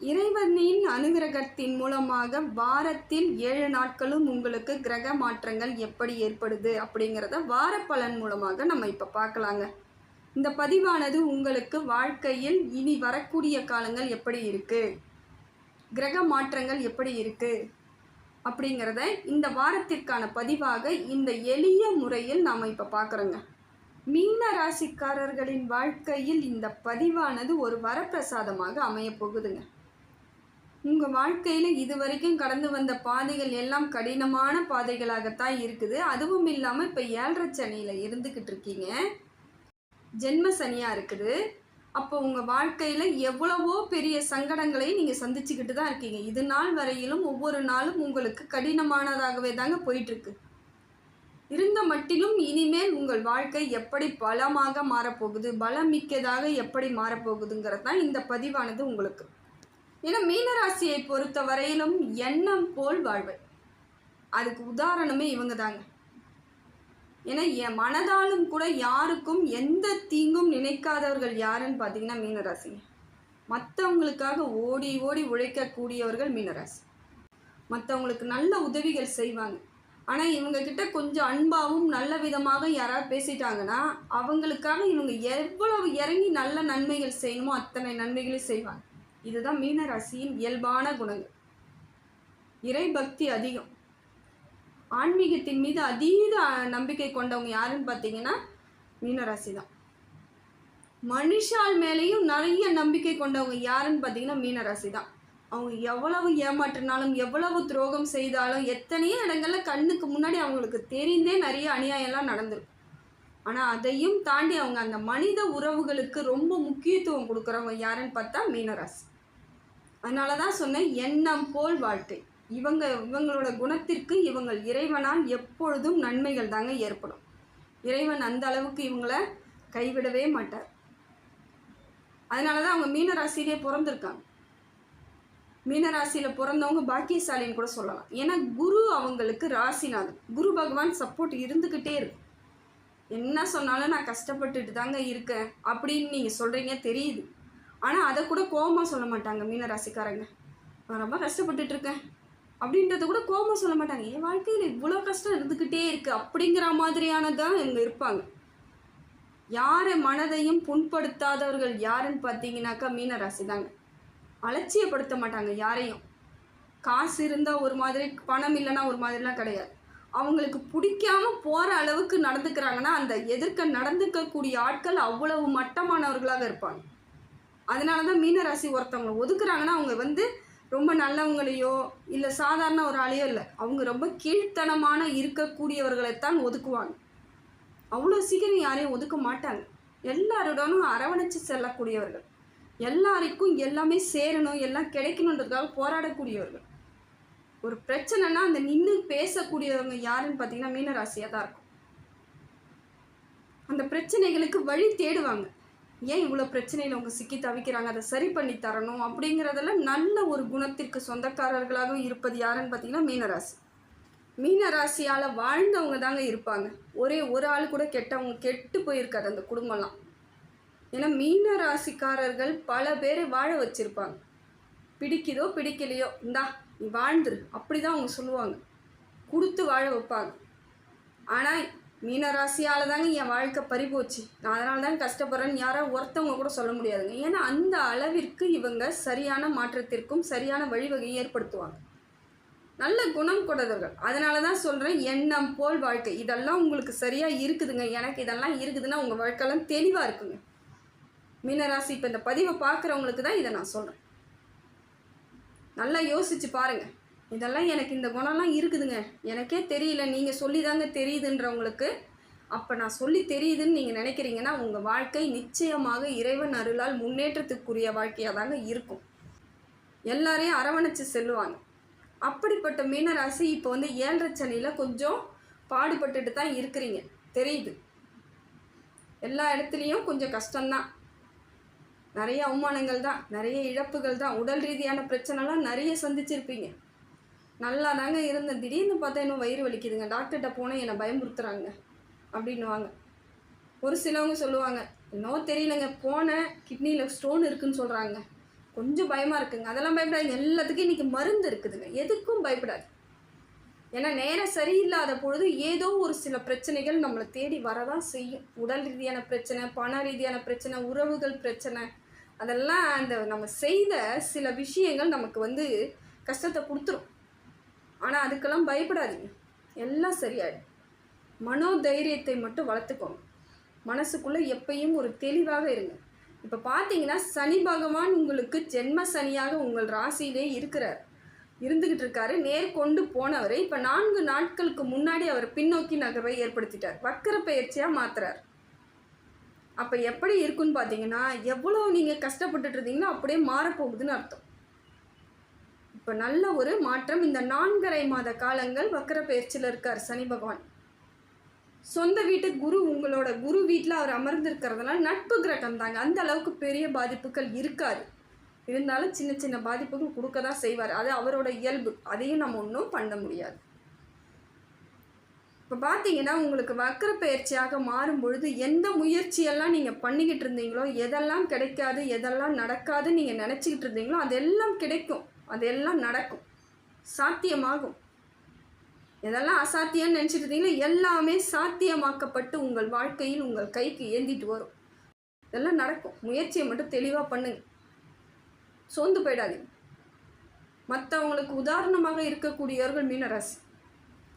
இறைவனின் அனுகிரகத்தின் மூலமாக வாரத்தில் ஏழு நாட்களும் உங்களுக்கு கிரக மாற்றங்கள் எப்படி ஏற்படுது அப்படிங்கிறத வார பலன் மூலமாக நம்ம இப்போ பார்க்கலாங்க. இந்த பதிவானது உங்களுக்கு வாழ்க்கையில் இனி வரக்கூடிய காலங்கள் எப்படி இருக்கு? கிரக மாற்றங்கள் எப்படி இருக்கு? அப்படிங்கிறத இந்த வாரத்திற்கான பதிவாக இந்த எளிய முறையில் நாம் இப்போ பார்க்குறோங்க. மீன ராசிக்காரர்களின் வாழ்க்கையில் இந்த பதிவானது ஒரு வரப்பிரசாதமாக அமையப் போகுதுங்க. உங்கள் வாழ்க்கையில் இதுவரைக்கும் கடந்து வந்த பாதைகள் எல்லாம் கடினமான பாதைகளாகத்தான் இருக்குது. அதுவும் இல்லாமல் இப்போ ஏழரை சனியில் இருந்துக்கிட்டு இருக்கீங்க. ஜென்ம சனியாக இருக்குது. அப்போ உங்கள் வாழ்க்கையில் எவ்வளவோ பெரிய சங்கடங்களை நீங்கள் சந்திச்சுக்கிட்டு தான் இருக்கீங்க. இது நாள் வரையிலும் ஒவ்வொரு நாளும் உங்களுக்கு கடினமானதாகவே தாங்க போயிட்டுருக்கு. இருந்த மட்டிலும் இனிமேல் உங்கள் வாழ்க்கை எப்படி பலமாக மாறப்போகுது பலம் மிக்கதாக எப்படி மாறப்போகுதுங்கிறது தான் இந்த பதிவானது உங்களுக்கு. ஏன்னா மீனராசியை பொறுத்த வரையிலும் எண்ணம் போல் வாழ்வை அதுக்கு உதாரணமே இவங்க தாங்க ஏன்னா என் மனதாலும் கூட யாருக்கும் எந்த தீங்கும் நினைக்காதவர்கள் யாருன்னு பார்த்தீங்கன்னா மீனராசி. மற்றவங்களுக்காக ஓடி ஓடி உழைக்கக்கூடியவர்கள் மீனராசி. மற்றவங்களுக்கு நல்ல உதவிகள் செய்வாங்க. ஆனால் இவங்க கிட்ட கொஞ்சம் அன்பாகவும் நல்ல விதமாக யாராவது பேசிட்டாங்கன்னா அவங்களுக்காக இவங்க எவ்வளவு இறங்கி நல்ல நன்மைகள் செய்யணுமோ அத்தனை நன்மைகளையும் செய்வாங்க. இதுதான் மீனராசியின் இயல்பான குணங்கள். இறை பக்தி அதிகம். ஆன்மீகத்தின் மீது அதீத நம்பிக்கை கொண்டவங்க யாருன்னு பார்த்தீங்கன்னா மீனராசி தான் மனுஷால் மேலேயும் நிறைய நம்பிக்கை கொண்டவங்க யாருன்னு பார்த்தீங்கன்னா மீனராசி தான் அவங்க எவ்வளவு ஏமாற்றினாலும் எவ்வளவு துரோகம் செய்தாலும் எத்தனையோ இடங்கள்ல கண்ணுக்கு முன்னாடி அவங்களுக்கு தெரிந்தே நிறைய அநியாயம்லாம் நடந்திருக்கும். ஆனால் அதையும் தாண்டி அவங்க அந்த மனித உறவுகளுக்கு ரொம்ப முக்கியத்துவம் கொடுக்குறவங்க யாருன்னு பார்த்தா மீனராசி. அதனால தான் சொன்னேன் எண்ணம் போல் வாழ்க்கை. இவங்க இவங்களோட குணத்திற்கு இவங்கள் இறைவனால் எப்பொழுதும் நன்மைகள் தாங்க ஏற்படும். இறைவன் அந்த அளவுக்கு இவங்களை கைவிடவே மாட்டார். அதனால தான் அவங்க மீனராசியிலே பிறந்திருக்காங்க. மீனராசியில் பிறந்தவங்க பாக்கியசாலின்னு கூட சொல்லலாம். ஏன்னா குரு அவங்களுக்கு ராசிநாதன். குரு பகவான் சப்போர்ட் இருந்துக்கிட்டே இருக்கும். என்ன சொன்னாலும் நான் கஷ்டப்பட்டுட்டு தாங்க இருக்கேன் அப்படின்னு நீங்கள் சொல்கிறீங்க தெரியுது. ஆனால் அதை கூட கோபமாக சொல்ல மாட்டாங்க மீனராசிக்காரங்க. நான் ரொம்ப கஷ்டப்பட்டுட்டு இருக்கேன் அப்படின்றத கூட கோபமாக சொல்ல மாட்டாங்க. என் வாழ்க்கையில் இவ்வளோ கஷ்டம் இருந்துக்கிட்டே இருக்குது அப்படிங்கிற மாதிரியானதான் இவங்க இருப்பாங்க. யாரை மனதையும் புண்படுத்தாதவர்கள் யாருன்னு பார்த்தீங்கன்னாக்கா மீனராசி தாங்க அலட்சியப்படுத்த மாட்டாங்க யாரையும். காசு இருந்தால் ஒரு மாதிரி பணம் இல்லைன்னா ஒரு மாதிரிலாம் கிடையாது. அவங்களுக்கு பிடிக்காம போகிற அளவுக்கு நடந்துக்கிறாங்கன்னா அந்த எதிர்க்க நடந்துக்கக்கூடிய ஆட்கள் அவ்வளவு மட்டமானவர்களாக இருப்பாங்க. அதனால தான் மீனராசி ஒருத்தவங்களை ஒதுக்குறாங்கன்னா அவங்க வந்து ரொம்ப நல்லவங்களையோ இல்லை சாதாரண ஒரு ஆளையோ இல்லை அவங்க ரொம்ப கீழ்த்தனமான இருக்கக்கூடியவர்களைத்தான் ஒதுக்குவாங்க. அவ்வளோ சீக்கிரம் யாரையும் ஒதுக்க மாட்டாங்க. எல்லாருடனும் அரவணைச்சு செல்லக்கூடியவர்கள். எல்லாருக்கும் எல்லாமே சேரணும் எல்லாம் கிடைக்கணுன்றதுக்காக போராடக்கூடியவர்கள். ஒரு பிரச்சனைனா அந்த நின்று பேசக்கூடியவங்க யாருன்னு பார்த்தீங்கன்னா மீனராசியாக தான் இருக்கும். அந்த பிரச்சனைகளுக்கு வழி தேடுவாங்க. ஏன் இவ்வளோ பிரச்சனையில் அவங்க சிக்கி தவிக்கிறாங்க? அதை சரி பண்ணி தரணும் அப்படிங்கிறதெல்லாம் நல்ல ஒரு குணத்திற்கு சொந்தக்காரர்களாகவும் இருப்பது யாருன்னு பார்த்தீங்கன்னா மீனராசி. மீனராசியால் வாழ்ந்தவங்க தாங்க இருப்பாங்க. ஒரே ஒரு ஆள் கூட கெட்டவங்க கெட்டு போயிருக்காது அந்த குடும்பம்லாம். ஏன்னா மீனராசிக்காரர்கள் பல பேரை வாழ வச்சிருப்பாங்க. பிடிக்குதோ பிடிக்கலையோ இந்தா நீ வாழ்ந்துரு. அப்படி தான் அவங்க சொல்லுவாங்க. கொடுத்து வாழ வைப்பாங்க. ஆனால் மீன ராசியால் தாங்க என் வாழ்க்கை பறிபோச்சு. நான் அதனால தான் கஷ்டப்படுறேன்னு யாராவது ஒருத்தவங்க கூட சொல்ல முடியாதுங்க. ஏன்னா அந்த அளவிற்கு இவங்க சரியான மாற்றத்திற்கும் சரியான வழிவகையை ஏற்படுத்துவாங்க. நல்ல குணம் கொண்டவர்கள். அதனால தான் சொல்கிறேன் எண்ணம் போல் வாழ்க்கை. இதெல்லாம் உங்களுக்கு சரியாக இருக்குதுங்க. எனக்கு இதெல்லாம் இருக்குதுன்னா உங்கள் வாழ்க்கையெல்லாம் தெளிவாக இருக்குங்க. மீனராசி இப்போ இந்த பதிவை பார்க்குறவங்களுக்கு தான் இதை நான் சொல்கிறேன் நல்லா யோசித்து பாருங்கள் இதெல்லாம் எனக்கு இந்த குணம்லாம் இருக்குதுங்க. எனக்கே தெரியல. நீங்கள் சொல்லி தாங்க தெரியுதுன்றவங்களுக்கு. அப்போ நான் சொல்லி தெரியுதுன்னு நீங்கள் நினைக்கிறீங்கன்னா உங்கள் வாழ்க்கை நிச்சயமாக இறைவன் அருளால் முன்னேற்றத்துக்குரிய வாழ்க்கையாக தாங்க இருக்கும். எல்லாரையும் அரவணைச்சு செல்லுவாங்க. அப்படிப்பட்ட மீனராசி இப்போ வந்து ஏழரை சனியில் கொஞ்சம் பாடுபட்டுட்டு தான் இருக்கிறீங்க. தெரியுது. எல்லா இடத்துலையும் கொஞ்சம் கஷ்டம்தான். நிறைய அவமானங்கள் தான் நிறைய இழப்புகள் தான் உடல் ரீதியான பிரச்சனைலாம் நிறைய சந்திச்சிருப்பீங்க. நல்லா தாங்க இருந்தேன். திடீர்னு பார்த்தா இன்னும் வயிறு வலிக்குதுங்க. டாக்டர்கிட்ட போனால் என்னை பயமுறுத்துறாங்க. அப்படின்னுவாங்க. ஒரு சிலவங்க சொல்லுவாங்க இன்னும் தெரியலங்க போனேன் கிட்னியில் ஸ்டோன் இருக்குன்னு சொல்கிறாங்க கொஞ்சம் பயமாக இருக்குங்க. அதெல்லாம் பயப்படாது எல்லாத்துக்கும் இன்றைக்கி மருந்து இருக்குதுங்க. எதுக்கும் பயப்படாது ஏன்னா நேரம் சரியில்லாத பொழுது ஏதோ ஒரு சில பிரச்சனைகள் நம்மளை தேடி வரதான் செய்யும். உடல் ரீதியான பிரச்சனை பண ரீதியான பிரச்சனை உறவுகள் பிரச்சனை அதெல்லாம் அந்த நம்ம செய்த சில விஷயங்கள் நமக்கு வந்து கஷ்டத்தை கொடுத்துரும். ஆனால் அதுக்கெல்லாம் பயப்படாதீங்க. எல்லாம் சரியாயிடும். மனோதைரியத்தை மட்டும் வளர்த்துக்கோங்க. மனசுக்குள்ளே எப்பயும் ஒரு தெளிவாக இருங்க. இப்போ பார்த்தீங்கன்னா சனி பகவான் உங்களுக்கு ஜென்ம சனியாக உங்கள் ராசியிலே இருக்கிறார். இருந்துக்கிட்டு இருக்காரு. நேர்கொண்டு போனவரை. இப்போ நான்கு நாட்களுக்கு முன்னாடி அவர் பின்னோக்கி நகர்வை ஏற்படுத்திட்டார். வக்கர பயிற்சியாக மாத்துறார். அப்போ எப்படி இருக்குன்னு பார்த்தீங்கன்னா எவ்வளோ நீங்கள் கஷ்டப்பட்டுட்டு இருந்தீங்களோ அப்படியே மாறப்போகுதுன்னு அர்த்தம். இப்போ நல்ல ஒரு மாற்றம் இந்த நான்கரை மாத காலங்கள் வக்கர பயிற்சியில் இருக்கார் சனி பகவான். சொந்த வீட்டு குரு உங்களோட குரு வீட்டில் அவர் அமர்ந்திருக்கிறதுனால நட்பு கிரகம் தாங்க. அந்த அளவுக்கு பெரிய பாதிப்புகள் இருக்காது. இருந்தாலும் சின்ன சின்ன பாதிப்புகள் கொடுக்க தான் செய்வார். அது அவரோட இயல்பு. அதையும் நம்ம ஒன்றும் பண்ண முடியாது. இப்போ பார்த்தீங்கன்னா உங்களுக்கு வக்கர பயிற்சியாக மாறும் பொழுது எந்த முயற்சியெல்லாம் நீங்கள் பண்ணிக்கிட்டு இருந்தீங்களோ எதெல்லாம் கிடைக்காது எதெல்லாம் நடக்காதுன்னு நீங்கள் நினச்சிக்கிட்டு இருந்தீங்களோ அதெல்லாம் கிடைக்கும். அதெல்லாம் நடக்கும். சாத்தியமாகும். எதெல்லாம் அசாத்தியம்னு நினச்சிட்டு இருந்தீங்கன்னா எல்லாமே சாத்தியமாக்கப்பட்டு உங்கள் வாழ்க்கையில் உங்கள் கைக்கு ஏந்திட்டு வரும். இதெல்லாம் நடக்கும். முயற்சியை மட்டும் தெளிவாக பண்ணுங்க. சோர்ந்து போயிடாதீங்க. மற்றவங்களுக்கு உதாரணமாக இருக்கக்கூடியவர்கள் மீனராசி.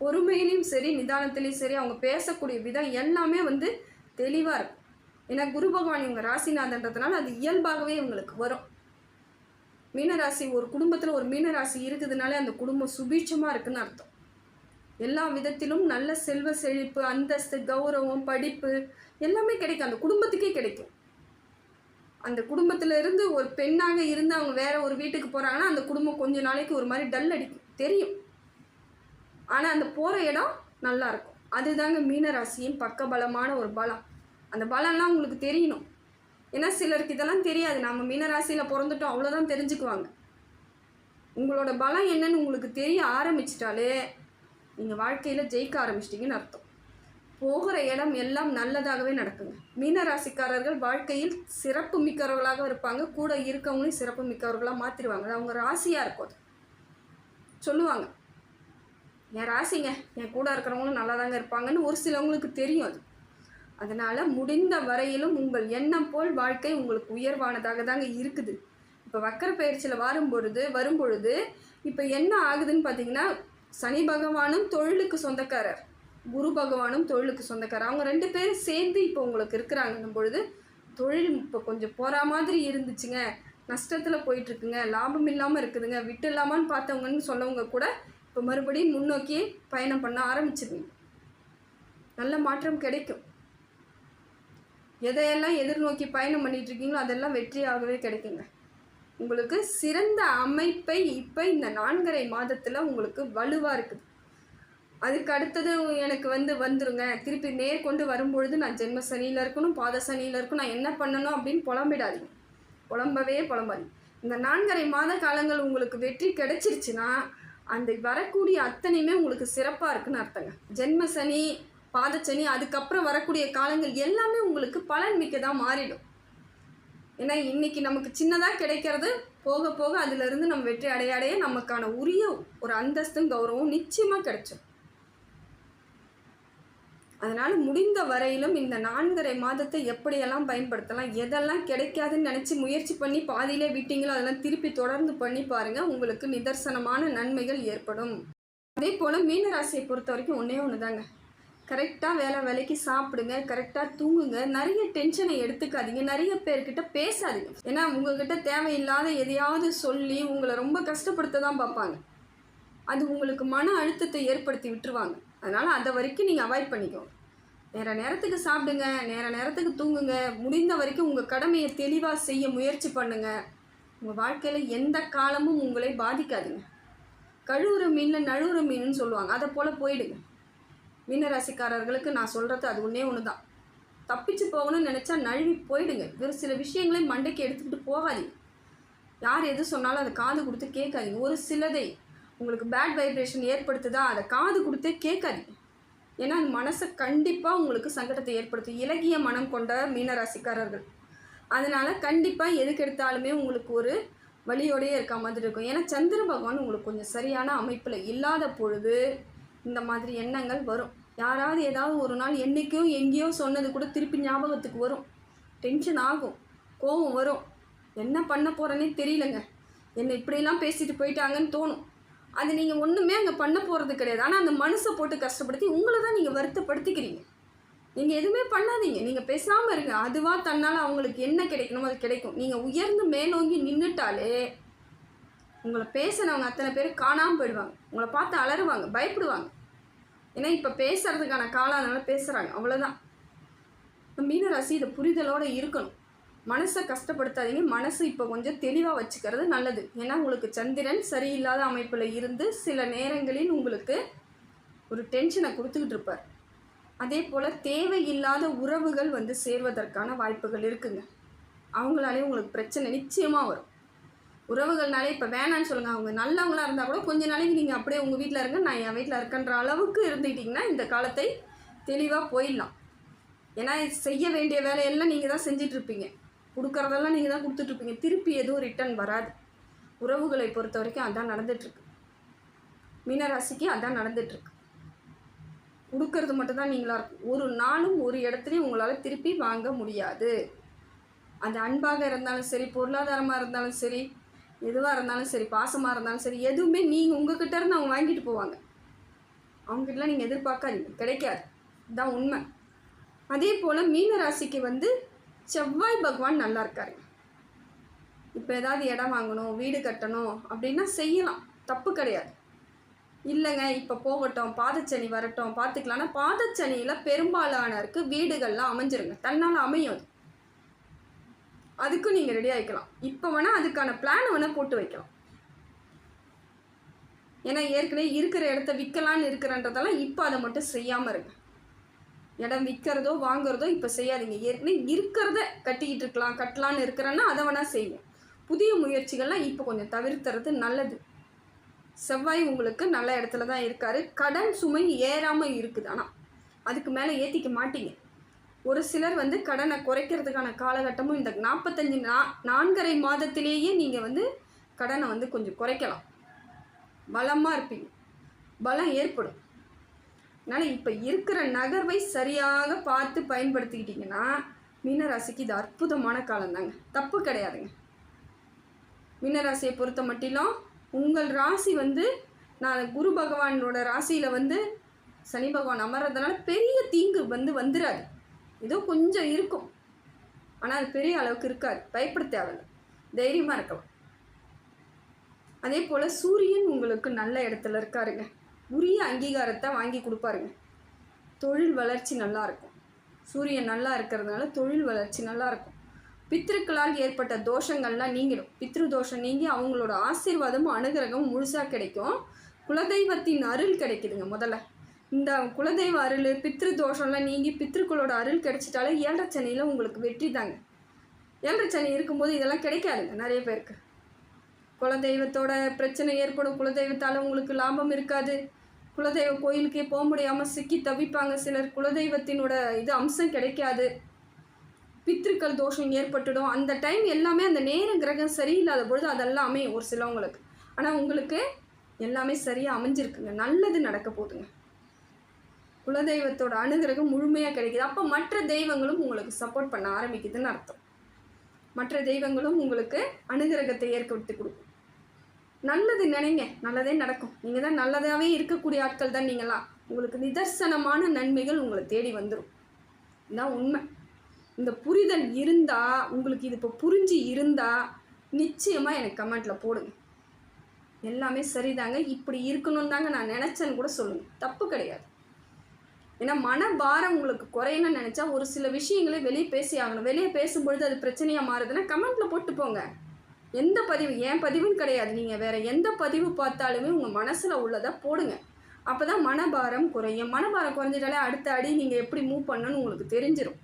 பொறுமையிலையும் சரி நிதானத்திலையும் சரி அவங்க பேசக்கூடிய விதம் எல்லாமே வந்து தெளிவாக இருக்கும். ஏன்னா குரு பகவான் இவங்க ராசிநாதன்றதுனால அது இயல்பாகவே இவங்களுக்கு வரும். மீனராசி ஒரு குடும்பத்தில் ஒரு மீனராசி இருக்குதுனாலே அந்த குடும்பம் சுபீட்சமாக இருக்குன்னு அர்த்தம். எல்லா விதத்திலும் நல்ல செல்வ செழிப்பு அந்தஸ்து கௌரவம் படிப்பு எல்லாமே கிடைக்கும். அந்த குடும்பத்துக்கே கிடைக்கும். அந்த குடும்பத்தில் இருந்து ஒரு பெண்ணாக இருந்து அவங்க வேற ஒரு வீட்டுக்கு போகிறாங்கன்னா அந்த குடும்பம் கொஞ்ச நாளைக்கு ஒரு மாதிரி டல் அடிக்கும். தெரியும். ஆனால் அந்த போகிற இடம் நல்லாயிருக்கும் அதுதாங்க மீனராசியின் பக்கபலமான ஒரு பலம். அந்த பலம்லாம் உங்களுக்கு தெரியணும். ஏன்னா சிலருக்கு இதெல்லாம் தெரியாது. நம்ம மீனராசியில் பிறந்துட்டோம் அவ்வளோதான் தெரிஞ்சுக்குவாங்க. உங்களோட பலம் என்னன்னு உங்களுக்கு தெரிய ஆரம்பிச்சிட்டாலே நீங்கள் வாழ்க்கையில் ஜெயிக்க ஆரம்பிச்சிட்டிங்கன்னு அர்த்தம். போகிற இடம் எல்லாம் நல்லதாகவே நடக்குங்க. மீனராசிக்காரர்கள் வாழ்க்கையில் சிறப்பு மிக்கவர்களாக இருப்பாங்க. கூட இருக்கவங்களையும் சிறப்பு மிக்கவர்களாக மாற்றிடுவாங்க அது அவங்க ராசியாக இருக்கும் அது. சொல்லுவாங்க. என் ராசிங்க என் கூட இருக்கிறவங்களும் நல்லா தாங்க இருப்பாங்கன்னு ஒரு சிலவங்களுக்கு தெரியும் அது. அதனால் முடிந்த வரையிலும் உங்கள் எண்ணம் போல் வாழ்க்கை உங்களுக்கு உயர்வானதாக தாங்க இருக்குது. இப்போ வக்கர பயிற்சியில் வரும்பொழுது வரும்பொழுது இப்போ என்ன ஆகுதுன்னு பார்த்தீங்கன்னா சனி பகவானும் தொழிலுக்கு சொந்தக்காரர். குரு பகவானும் தொழிலுக்கு சொந்தக்காரர். அவங்க ரெண்டு பேரும் சேர்ந்து இப்போ உங்களுக்கு இருக்கிறாங்கன்னும் பொழுது தொழில் இப்போ கொஞ்சம் போகிற மாதிரி இருந்துச்சுங்க. நஷ்டத்தில் போயிட்டுருக்குங்க. லாபம் இல்லாமல் இருக்குதுங்க. விட்டு இல்லாமான்னு பார்த்தவங்கன்னு சொல்லவங்க கூட இப்போ மறுபடியும் முன்னோக்கி பயணம் பண்ண ஆரம்பிச்சிருவீங்க. நல்ல மாற்றம் கிடைக்கும். எதையெல்லாம் எதிர்நோக்கி பயணம் பண்ணிட்டு இருக்கீங்களோ அதெல்லாம் வெற்றியாகவே கிடைக்குங்க. உங்களுக்கு சிறந்த அமைப்பை இப்போ இந்த நான்கரை மாதத்தில் உங்களுக்கு வலுவாக இருக்குது. அதுக்கு அடுத்தது எனக்கு வந்து வந்துருங்க. திருப்பி நேர்கொண்டு வரும்பொழுது நான் ஜென்ம சனியில் இருக்கணும் பாத சனியில் இருக்கணும். நான் என்ன பண்ணணும் அப்படின்னு புலம்பிடாதீங்க. புலம்பவே புலம்பாதீங்க. இந்த நான்கரை மாத காலங்கள் உங்களுக்கு வெற்றி கிடைச்சிருச்சுன்னா அந்த வரக்கூடிய அத்தனையுமே உங்களுக்கு சிறப்பாக இருக்குன்னு அர்த்தங்க. ஜென்ம சனி பாதச்சனி அதுக்கப்புறம் வரக்கூடிய காலங்கள் எல்லாமே உங்களுக்கு பலன் மிக்கதாக மாறிடும். ஏன்னா இன்னைக்கு நமக்கு சின்னதாக கிடைக்கிறது போக போக அதிலிருந்து நம்ம வெற்றி அடைய அடைய நமக்கான உரிய ஒரு அந்தஸ்தும் கௌரவம் நிச்சயமாக கிடைச்சிடும் அதனால் முடிந்த வரையிலும் இந்த நான்கரை மாதத்தை எப்படியெல்லாம் பயன்படுத்தலாம் எதெல்லாம் கிடைக்காதுன்னு நினச்சி முயற்சி பண்ணி பாதியிலே விட்டீங்களோ அதெல்லாம் திருப்பி தொடர்ந்து பண்ணி பாருங்கள் உங்களுக்கு நிதர்சனமான நன்மைகள் ஏற்படும். அதே போல் மீனராசியை பொறுத்த வரைக்கும் ஒன்றே ஒன்று தாங்க கரெக்டாக வேலை வேலைக்கு சாப்பிடுங்க கரெக்டாக தூங்குங்க. நிறைய டென்ஷனை எடுத்துக்காதீங்க. நிறைய பேர்கிட்ட பேசாதீங்க. ஏன்னா உங்ககிட்ட தேவையில்லாத எதையாவது சொல்லி உங்களை ரொம்ப கஷ்டப்படுத்த தான் பார்ப்பாங்க. அது உங்களுக்கு மன அழுத்தத்தை ஏற்படுத்தி விட்டுருவாங்க. அதனால் அதை வரைக்கும் நீங்கள் அவாய்ட் பண்ணிக்கோங்க. நேர நேரத்துக்கு சாப்பிடுங்க நேர நேரத்துக்கு தூங்குங்க. முடிந்த வரைக்கும் உங்கள் கடமையை தெளிவாக செய்ய முயற்சி பண்ணுங்கள் உங்கள் வாழ்க்கையில் எந்த காலமும் உங்களை பாதிக்காதுங்க. கழுவுற மீனில் நழுவுற மீன் சொல்லுவாங்க. அதை போல் போயிடுங்க. மீனராசிக்காரர்களுக்கு நான் சொல்கிறது அது ஒன்றே ஒன்று தான் தப்பிச்சு போகணும்னு நினச்சா நழுவி போயிடுங்க. வெறும் சில விஷயங்களை மண்டைக்கு எடுத்துக்கிட்டு போகாதீங்க. யார் எது சொன்னாலும் அதை காது கொடுத்து கேட்காதீங்க. ஒரு சிலதை உங்களுக்கு பேட் வைப்ரேஷன் ஏற்படுத்துதா அதை காது கொடுத்தே கேட்காதீங்க. ஏன்னா அது மனசை கண்டிப்பாக உங்களுக்கு சங்கடத்தை ஏற்படுத்தும். இலகிய மனம் கொண்ட மீனராசிக்காரர்கள். அதனால் கண்டிப்பாக எதுக்கு எடுத்தாலுமே உங்களுக்கு ஒரு வழியோடையே இருக்க மாதிரி இருக்கும். ஏன்னா சந்திர பகவான் உங்களுக்கு கொஞ்சம் சரியான அமைப்பில் இல்லாத பொழுது இந்த மாதிரி எண்ணங்கள் வரும். யாராவது ஏதாவது ஒரு நாள் என்றைக்கோ எங்கேயோ சொன்னது கூட திருப்பி ஞாபகத்துக்கு வரும். டென்ஷன் ஆகும். கோபம் வரும். என்ன பண்ண போகிறேன்னே தெரியலங்க. என்னை இப்படியெல்லாம் பேசிட்டு போயிட்டாங்கன்னு தோணும். அது நீங்கள் ஒன்றுமே அங்கே பண்ண போகிறது கிடையாது. ஆனால் அந்த மனசை போட்டு கஷ்டப்படுத்தி உங்களை தான் நீங்கள் வருத்தப்படுத்திக்கிறீங்க. நீங்கள் எதுவுமே பண்ணாதீங்க. நீங்கள் பேசாமல் இருங்க. அதுவாக தன்னால் அவங்களுக்கு என்ன கிடைக்கணுமோ அது கிடைக்கும். நீங்கள் உயர்ந்து மேலோங்கி நின்றுட்டாலே உங்களை பேசினவங்க அத்தனை பேர் காணாமல் போயிடுவாங்க. உங்களை பார்த்து அலறுவாங்க. பயப்படுவாங்க. ஏன்னா இப்போ பேசுறதுக்கான காலம் அதனால் பேசுகிறாங்க அவ்வளோதான் மீனராசி இதை புரிதலோடு இருக்கணும். மனசை கஷ்டப்படுத்தாதீங்க. மனசு இப்போ கொஞ்சம் தெளிவாக வச்சுக்கிறது நல்லது. ஏன்னா உங்களுக்கு சந்திரன் சரியில்லாத அமைப்பில் இருந்து சில நேரங்களில் உங்களுக்கு ஒரு டென்ஷனை கொடுத்துக்கிட்டு இருப்பார். அதே போல் தேவையில்லாத உறவுகள் வந்து சேர்வதற்கான வாய்ப்புகள் இருக்குங்க. அவங்களாலே உங்களுக்கு பிரச்சனை நிச்சயமாக வரும். உறவுகள்னாலே இப்போ வேணான்னு சொல்லுங்கள் அவங்க நல்லவங்களாக இருந்தால் கூட கொஞ்ச நாளைக்கு நீங்கள் அப்படியே உங்கள் வீட்டில் இருங்க. நான் என் வீட்டில் இருக்கன்ற அளவுக்கு இருந்துக்கிட்டிங்கன்னா இந்த காலத்தை தெளிவாக போயிடலாம். ஏன்னா செய்ய வேண்டிய வேலையெல்லாம் நீங்கள் தான் செஞ்சிட்ருப்பீங்க கொடுக்குறதெல்லாம் நீங்கள் தான் கொடுத்துட்ருப்பீங்க திருப்பி எதுவும் ரிட்டர்ன் வராது. உறவுகளை பொறுத்த வரைக்கும் அதான் நடந்துகிட்ருக்கு மீனராசிக்கு அதான் நடந்துகிட்ருக்கு கொடுக்கறது மட்டும்தான் நீங்களாக இருக்கும் ஒரு நாளும் ஒரு இடத்துலையும் உங்களால் திருப்பி வாங்க முடியாது. அது அன்பாக இருந்தாலும் சரி பொருளாதாரமாக இருந்தாலும் சரி எதுவாக இருந்தாலும் சரி பாசமாக இருந்தாலும் சரி எதுவுமே நீங்கள் உங்ககிட்ட இருந்து அவங்க வாங்கிட்டு போவாங்க. அவங்ககிட்டலாம் நீங்கள் எதிர்பார்க்காதீங்க. கிடைக்காது. இதுதான் உண்மை. அதே போல் மீன ராசிக்கு வந்து செவ்வாய் பகவான் நல்லா இருக்காரு. இப்போ ஏதாவது இடம் வாங்கணும் வீடு கட்டணும் அப்படின்னா செய்யலாம். தப்பு கிடையாது. இல்லைங்க இப்போ போகட்டும் பாதச்சனி வரட்டும் பார்த்துக்கலாம்னா பாதச்சனியில் பெரும்பாலானருக்கு வீடுகள்லாம் அமைஞ்சிருங்க. தன்னால் அமையும் அது அதுக்கும் நீங்கள் ரெடி ஆகிக்கலாம் இப்போ வேணால் அதுக்கான பிளான் வேணால் போட்டு வைக்கலாம். ஏன்னா ஏற்கனவே இருக்கிற இடத்த விற்கலான்னு இருக்கிறன்றதெல்லாம் இப்போ அதை மட்டும் செய்யாமல் இருங்க. இடம் விற்கிறதோ வாங்குறதோ இப்போ செய்யாதீங்க. ஏற்கனவே இருக்கிறத கட்டிக்கிட்டு இருக்கலாம் கட்டலான்னு இருக்கிறேன்னா அதை வேணால் செய்யுங்க புதிய முயற்சிகள்லாம் இப்போ கொஞ்சம் தவிர்த்துறது நல்லது. செவ்வாய் உங்களுக்கு நல்ல இடத்துல தான் இருக்கார். கடன் சுமை ஏறாமல் இருக்குது. ஆனால் அதுக்கு மேலே ஏற்றிக்க மாட்டீங்க. ஒரு சிலர் வந்து கடனை குறைக்கிறதுக்கான காலகட்டமும் இந்த நாற்பத்தஞ்சு நா நான்கரை மாதத்திலேயே நீங்கள் வந்து கடனை வந்து கொஞ்சம் குறைக்கலாம். பலமாக இருப்பீங்க. பலம் ஏற்படும். அதனால் இப்போ இருக்கிற நகர்வை சரியாக பார்த்து பயன்படுத்திக்கிட்டிங்கன்னா மீனராசிக்கு இது அற்புதமான காலம்தாங்க. தப்பு கிடையாதுங்க. மீனராசியை பொறுத்த மட்டிலும் உங்கள் ராசி வந்து நான் குரு பகவானோட ராசியில் வந்து சனி பகவான் அமர்றதுனால பெரிய தீங்கு வந்து வந்துடாது ஏதோ கொஞ்சம் இருக்கும். ஆனால் அது பெரிய அளவுக்கு இருக்காது. பயப்பட தேவையில்லை. தைரியமாக இருக்கலாம். அதே போல் சூரியன் உங்களுக்கு நல்ல இடத்துல இருக்காருங்க. உரிய அங்கீகாரத்தை வாங்கி கொடுப்பாருங்க. தொழில் வளர்ச்சி நல்லா இருக்கும். சூரியன் நல்லா இருக்கிறதுனால தொழில் வளர்ச்சி நல்லா இருக்கும். பித்திருக்களால் ஏற்பட்ட தோஷங்கள்லாம் நீங்கிடும். பித்ரு தோஷம் நீங்கி அவங்களோட ஆசீர்வாதமும் அனுகிரகமும் முழுசாக கிடைக்கும். குலதெய்வத்தின் அருள் கிடைக்குதுங்க முதல்ல. இந்த குலதெய்வ அருள் பித்ரு தோஷம்லாம் நீங்கி பித்ருக்களோட அருள் கிடைச்சிட்டாலே ஏழரை சனியில் உங்களுக்கு வெற்றி தாங்க. ஏழரை சனி இருக்கும்போது இதெல்லாம் கிடைக்காதுங்க நிறைய பேருக்கு. குலதெய்வத்தோட பிரச்சனை ஏற்படும் குலதெய்வத்தால் உங்களுக்கு லாபம் இருக்காது. குலதெய்வ கோயிலுக்கே போக முடியாமல் சிக்கி தவிப்பாங்க சிலர். குலதெய்வத்தினோட இது அம்சம் கிடைக்காது. பித்திருக்கள் தோஷம் ஏற்பட்டுடும். அந்த டைம் எல்லாமே அந்த நேர கிரகம் சரியில்லாத பொழுது அதெல்லாமே ஒரு சிலவங்களுக்கு. ஆனால் உங்களுக்கு எல்லாமே சரியாக அமைஞ்சிருக்குங்க. நல்லது நடக்க போகுதுங்க. குலதெய்வத்தோட அனுகிரகம் முழுமையாக கிடைக்குது. அப்போ மற்ற தெய்வங்களும் உங்களுக்கு சப்போர்ட் பண்ண ஆரம்பிக்குதுன்னு அர்த்தம். மற்ற தெய்வங்களும் உங்களுக்கு அனுகிரகத்தை ஏற்படுத்தி கொடுக்கும். நல்லது நினைங்க. நல்லதே நடக்கும். நீங்கள் தான் நல்லதாகவே இருக்கக்கூடிய ஆட்கள் தான் நீங்களாம் உங்களுக்கு நிதர்சனமான நன்மைகள் உங்களை தேடி வந்துடும் இதுதான் உண்மை. இந்த புரிதல் இருந்தால் உங்களுக்கு இது இப்போ புரிஞ்சு இருந்தால் நிச்சயமாக எனக்கு கமெண்ட்டில் போடுங்க. எல்லாமே சரிதாங்க. இப்படி இருக்கணும் தாங்க நான் நினச்சேன்னு கூட சொல்லுங்கள் தப்பு கிடையாது. ஏன்னா மனபாரம் உங்களுக்கு குறையணும்னு நினச்சா ஒரு சில விஷயங்களை வெளியே பேசி ஆகணும். வெளியே பேசும்பொழுது அது பிரச்சனையாக மாறுதுன்னா கமெண்ட்டில் போட்டு போங்க எந்த பதிவு? ஏன் பதிவும் கிடையாது. நீங்கள் வேறு எந்த பதிவு பார்த்தாலுமே உங்கள் மனசில் உள்ளதை போடுங்க. அப்போ தான் மனபாரம் குறையும். மனபாரம் குறைஞ்சிட்டாலே அடுத்த அடி நீங்கள் எப்படி மூவ் பண்ணணும்னு உங்களுக்கு தெரிஞ்சிடும்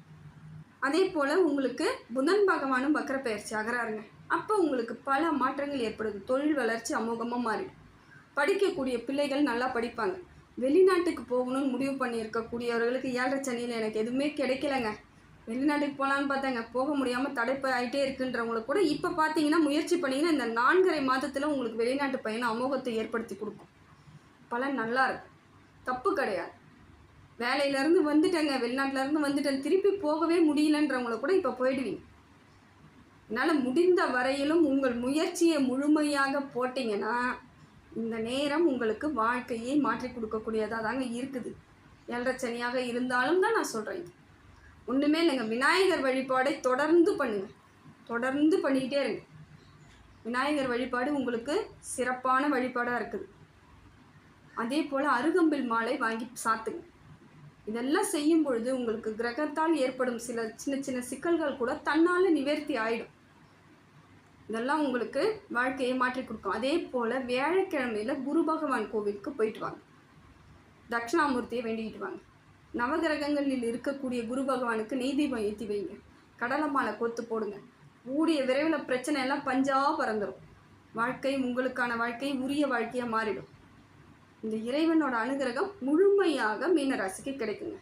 அதே போல் உங்களுக்கு புதன் பகவானும் வக்கர பயிற்சி ஆகிறாருங்க. அப்போ உங்களுக்கு பல மாற்றங்கள் ஏற்படுது. தொழில் வளர்ச்சி அமோகமாக மாறிடும். படிக்கக்கூடிய பிள்ளைகள் நல்லா படிப்பாங்க. வெளிநாட்டுக்கு போகணும்னு முடிவு பண்ணியிருக்கக்கூடியவர்களுக்கு ஏழரை சனியில் எனக்கு எதுவுமே கிடைக்கலங்க. வெளிநாட்டுக்கு போகலான்னு பார்த்தாங்க. போக முடியாமல் தடைப்பு ஆகிட்டே இருக்குன்றவங்களுக்கு கூட இப்போ பார்த்தீங்கன்னா முயற்சி பண்ணிங்கன்னா இந்த நான்கரை மாதத்தில் உங்களுக்கு வெளிநாட்டு பயணம் அமோகத்தை ஏற்படுத்தி கொடுக்கும். பலன் நல்லா இருக்கும். தப்பு கிடையாது. வேலையிலேருந்து வந்துட்டேங்க. வெளிநாட்டிலேருந்து வந்துட்டேன். திருப்பி போகவே முடியலன்றவங்கள கூட இப்போ போயிடுவீங்க. என்னால் முடிந்த வரையிலும் உங்கள் முயற்சியை முழுமையாக போட்டிங்கன்னா இந்த நேரம் உங்களுக்கு வாழ்க்கையை மாற்றி கொடுக்கக்கூடியதாக தாங்க இருக்குது. ஏழரச்சனியாக இருந்தாலும் தான் நான் சொல்கிறேன் இது. ஒன்றுமே இல்லைங்க. விநாயகர் வழிபாடை தொடர்ந்து பண்ணுங்கள் தொடர்ந்து பண்ணிக்கிட்டே இருங்க. விநாயகர் வழிபாடு உங்களுக்கு சிறப்பான வழிபாடாக இருக்குது. அதே போல் அருகம்பில் மாலை வாங்கி சாத்துங்க. இதெல்லாம் செய்யும் பொழுது உங்களுக்கு கிரகத்தால் ஏற்படும் சில சின்ன சின்ன சிக்கல்கள் கூட தன்னால் நிவர்த்தி ஆகிடும் இதெல்லாம் உங்களுக்கு வாழ்க்கையை மாற்றி கொடுக்கும். அதே போல் வியாழக்கிழமையில் குரு பகவான் கோவிலுக்கு போயிட்டு வாங்க. தட்சிணாமூர்த்தியை வேண்டிக்கிட்டு வாங்க. நவகிரகங்களில் இருக்கக்கூடிய குரு பகவானுக்கு நெய் தீபம் ஏற்றி வைங்க. கடலை மாலை கோத்து போடுங்க. ஊடிய விரைவில் பிரச்சனை எல்லாம் பஞ்சா பறந்துடும் வாழ்க்கை உங்களுக்கான வாழ்க்கை உரிய வாழ்க்கையாக மாறிடும். இந்த இறைவனோட அனுகிரகம் முழுமையாக மீனராசிக்கு கிடைக்குங்க.